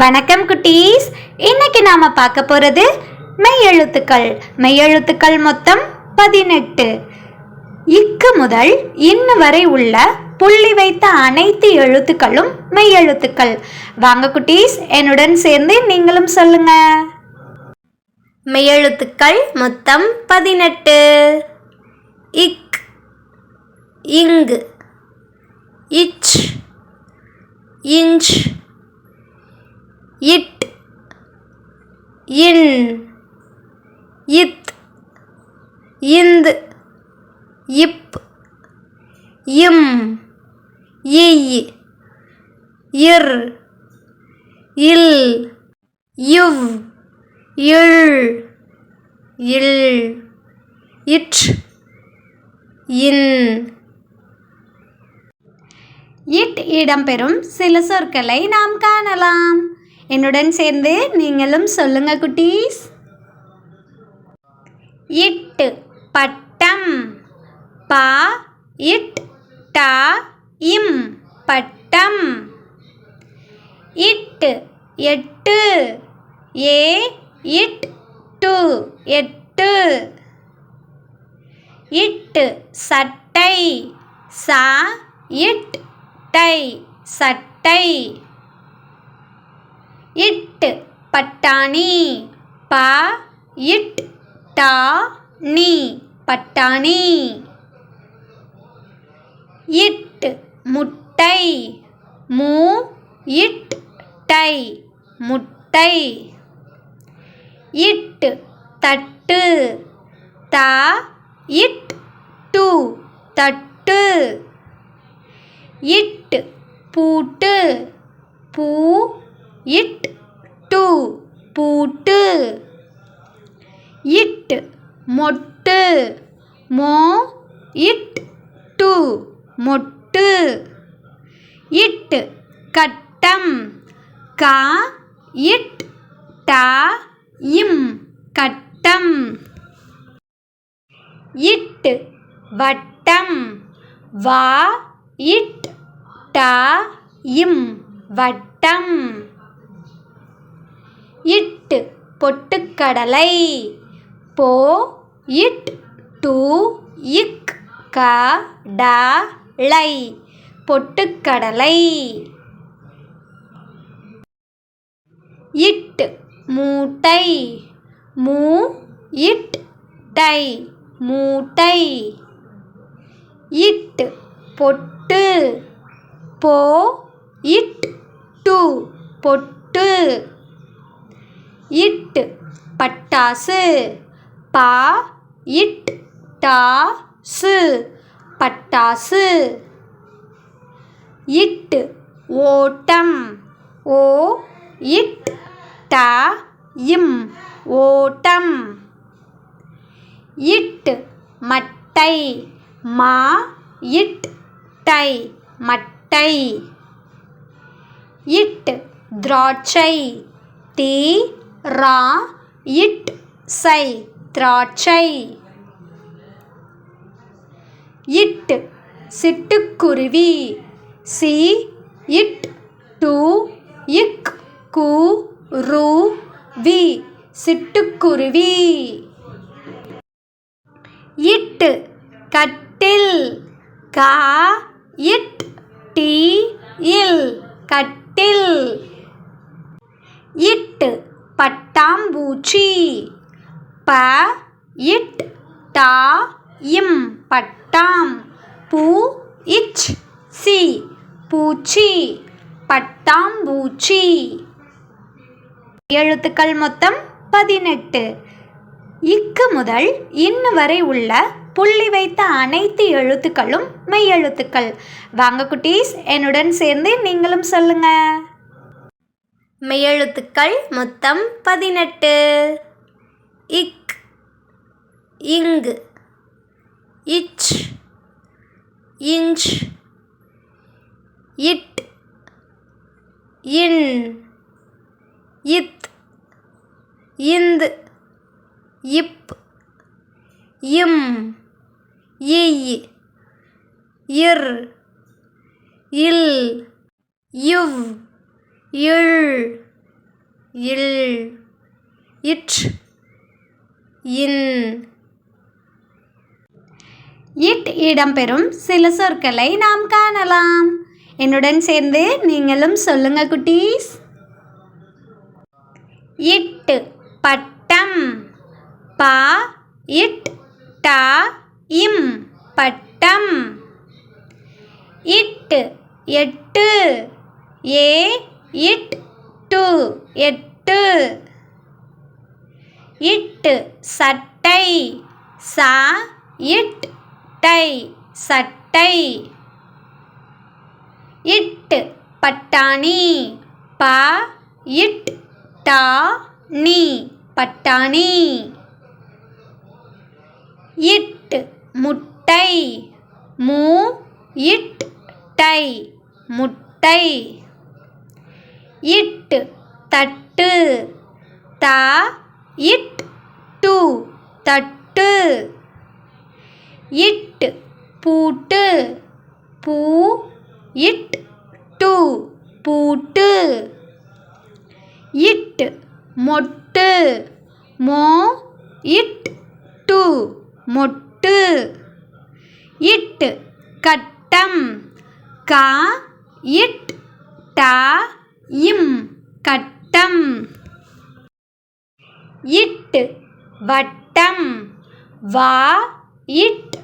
வணக்கம் குட்டீஸ். இன்னைக்கு நாம பார்க்க போறது மெய்யெழுத்துக்கள் மெய்யெழுத்துக்கள் மொத்தம் பதினெட்டு. இக்கு முதல் இன்னு வரை உள்ள புள்ளி வைத்த அனைத்து எழுத்துக்களும் மெய்யெழுத்துக்கள் வாங்க குட்டீஸ் என்னுடன் சேர்ந்து நீங்களும் சொல்லுங்க. மெய்யெழுத்துக்கள் மொத்தம் பதினெட்டு. இக் இங்கு இச் இஞ்ச் இட். இன். இத். இந்த். இப். இம். இய். இர். இல். இவ். இள். இல். இட். இன். இட் இடம்பெறும் சில சொற்களை நாம் காணலாம். என்னுடன் சேர்ந்து நீங்களும் சொல்லுங்கள் குட்டீஸ். இட்டு பட்டம். பா இட் டா இம் பட்டம். இட்டு எட்டு. ஏ இட் டு எட்டு. இட்டு சட்டை. சா இட் டை சட்டை. இட்டு பட்டாணி. ப இட் டா நீ பட்டாணி. இட்டு முட்டை. மூ இட் டை முட்டை. இட்டு தட்டு. த இட் டு தட்டு. இட்டு பூட்டு. பூ இட் டூ பூட்டு. இட் மொட்டு. மோ இட் டூ மொட்டு. இட் கட்டம். கா இட் டா இம் கட்டம். இட் வட்டம். வா இட் டா இம் வட்டம். இட்டு பொட்டுக்கடலை. போ இட் டு இக் க ட பொட்டுக்கடலை. இட்டு மூட்டை. மூ இட் டை மூட்டை. இட்டு பொட்டு. போ இட் டு பொட்டு. இட் பட்டாசு. பா இட் டா சு பட்டாசு. இட் ஓட்டம். ஓ இட் ட இம் ஓட்டம். இட் மட்டை. மா இட் டை மட்டை. இட் திராட்சை. தீ ரா இட் சை திராட்சை. இட் சிட்டுக்குருவி. சி இட் டு இக் கு ரு வி சிட்டுக்குருவி. இட் கட்டில். கா இட் டி இல் கட்டில். இட்டு பட்டாம்பூச்சி ப இட் டா இம் பட்டாம். பூ இச் சி பூச்சி. பட்டாம்பூச்சி. எழுத்துக்கள் மொத்தம் பதினெட்டு. இக்கு முதல் இன்னு வரை உள்ள புள்ளி வைத்த அனைத்து எழுத்துக்களும் மெய்யெழுத்துக்கள் வாங்க குட்டீஸ் என்னுடன் சேர்ந்து நீங்களும் சொல்லுங்கள் மெய்யெழுத்துக்கள் மொத்தம் பதினெட்டு. இக் இங்கு இச் இஞ்ச் இட் இன் இத் இந்து இப் இம் இய் இர் இல் இவ். இள் இல் இட் இன். இட் இடம்பெறும் சில சொற்களை நாம் காணலாம். என்னுடன் சேர்ந்து நீங்களும் சொல்லுங்க குட்டீஸ். இட்டு பட்டம். பா இட் டா இம் பட்டம். இட்டு எட்டு. ஏ இட் டு எட்டு. இட்டு சட்டை சா இட் டை சட்டை. இட்டு பட்டாணி பா இட் டா நீ பட்டாணி. இட்டு முட்டை மூ இட் டை முட்டை. இட் தட்டு. த இட் டு தட்டு. இட் பூட்டு. பூ இட் டு பூட்டு. இட் மொட்டு. மோ இட் டு மொட்டு. இட் கட்டம். கா இட் டா இம் கட்டம். இட்டு வட்டம். வா இட்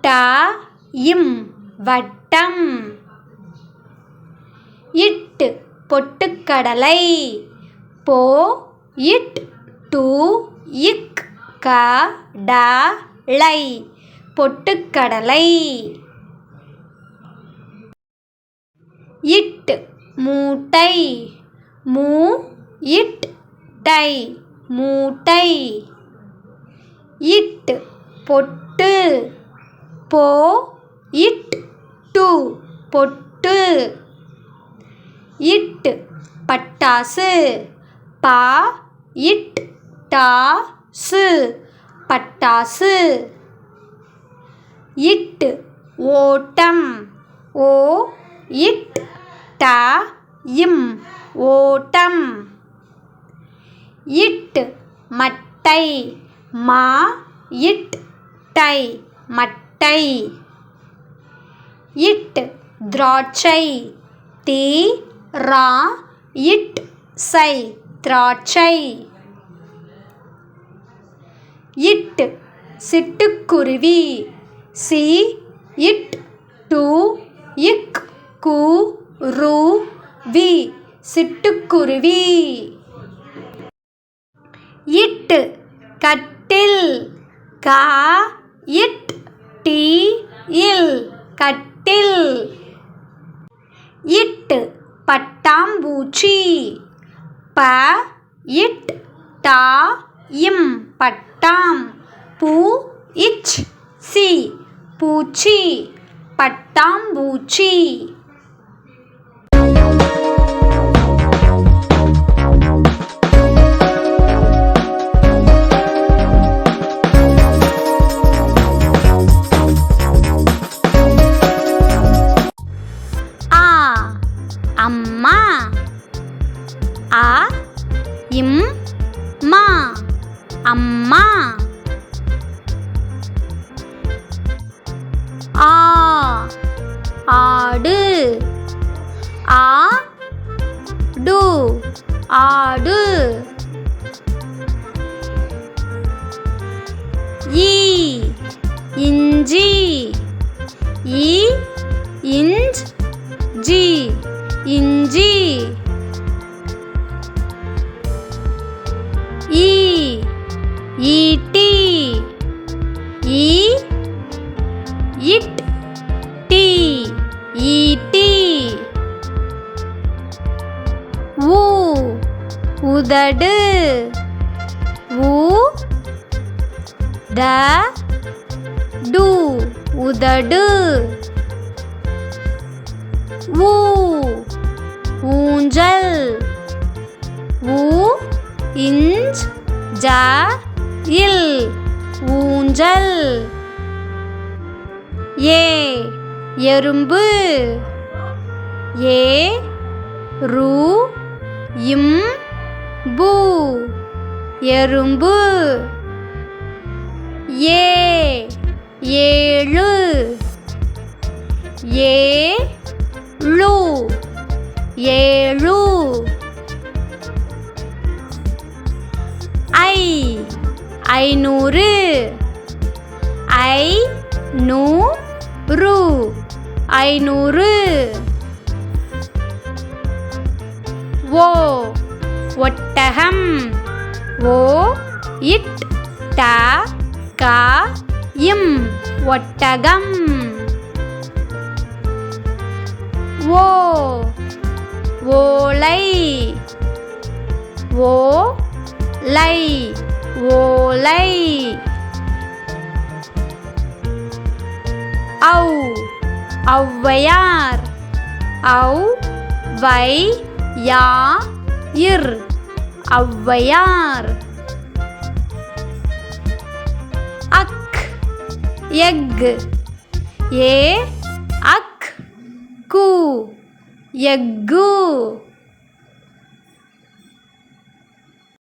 டா இம் வட்டம். இட்டு பொட்டுக்கடலை. போ இட் டு இக் க ட லை. பொட்டுக்கடலை. இட்டு மூட்டை. மூ இட். டை. மூட்டை. இட்டு பொட்டு. போ இட். டு. பொட்டு. இட்டு பட்டாசு. பா இட். டா சு பட்டாசு. இட்டு ஓட்டம். ஓ இட். ட இம் ஓட்டம் இட் மட்டை மா இட் டை மட்டை இட் திராட்சை தீ ரா இட் சை திராட்சை இட் சிட்டுக்குருவி சி இட் டூ இக் கூ ரூ வி சிட்டுக்குருவி. இட்டு கட்டில் கா இட் டி இல் கட்டில். இட்டு பட்டாம்பூச்சி. ப இட் டா இம் பட்டாம். பூ இச் சி பூச்சி. பட்டாம்பூச்சி. இம் மா அம்மா. ஆ ஆடு. ஆ டு ஆடு. ஈ இஞ்சி. ஈ இஞ்ச். ஜி இஞ்சி. உதடு. உ த டு. உதடு. ஊ ஊஞ்சல். ஊ இஞ்ச் ஜ இல். ஊஞ்சல். ஏ எறும்பு. ஏ ரூ இம் எறும்பு. ஏ. ஏழு. ஏ. ஏழு ஏழு. ஐ. ஐநூறு. ஐ நூறு ஐநூறு. ஓ. ஒட்டகம். ஓ இட் ட க இம். ஒட்டகம். ஓ ஓலை. ஓ லை. ஓலை. ஔ ஔவையார். ஔ வை யா இர் ஔவையார். அக் எக் ஏ அக் கூ எக்கு